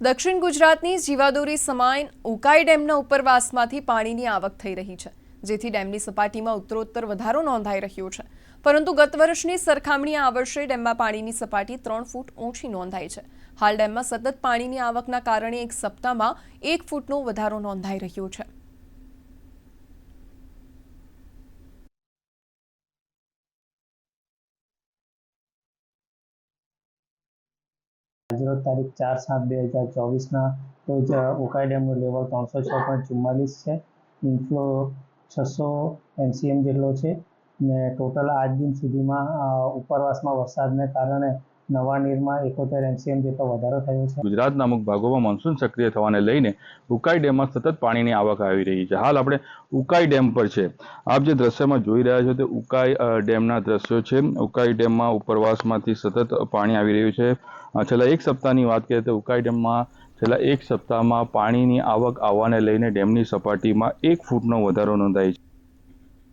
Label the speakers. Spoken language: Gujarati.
Speaker 1: દક્ષિણ ગુજરાતની જીવાદોરી સમાન ઉકાઈ ડેમના ઉપરવાસમાંથી પાણીની આવક થઈ રહી છે, જેથી ડેમની સપાટીમાં ઉત્તરોત્તર વધારો નોંધાઈ રહ્યો છે. પરંતુ ગત વર્ષની સરખામણીએ આ વર્ષે ડેમમાં પાણીની સપાટી ત્રણ ફૂટ ઓછી નોંધાઈ છે. હાલ ડેમમાં સતત પાણીની આવકના કારણે એક સપ્તાહમાં એક ફૂટનો વધારો નોંધાઈ રહ્યો છે.
Speaker 2: આજરોજ તારીખ ચાર સાત બે હજાર ચોવીસના રોજ ઉકાઈ ડેમનું લેવલ ત્રણસો છ પોઈન્ટ ચુમ્માલીસ છે. ઇન્ફ્લો છસો એમસીએમ જેટલો છે. ને ટોટલ આજ દિન સુધીમાં ઉપરવાસમાં વરસાદને કારણે નવા નીરમાં એકોતેર એમસીએમ જેટલો વધારો થયો છે.
Speaker 3: ગુજરાતના અમુક ભાગોમાં મોન્સૂન સક્રિય થવાને લઈને ઉકાઈ ડેમમાં સતત પાણીની આવક આવી રહી છે. હાલ આપણે ઉકાઈ ડેમ પર છે. આપ જે દ્રશ્યમાં જોઈ રહ્યા છો તે ઉકાઈ ડેમના દ્રશ્યો છે. ઉકાઈ ડેમમાં ઉપરવાસમાંથી સતત પાણી આવી રહ્યું છે. છેલ્લા એક સપ્તાહની વાત કરીએ તો ઉકાઈ ડેમમાં છેલ્લા એક સપ્તાહમાં પાણીની આવક આવવાને લઈને ડેમની સપાટીમાં એક ફૂટનો વધારો નોંધાય છે.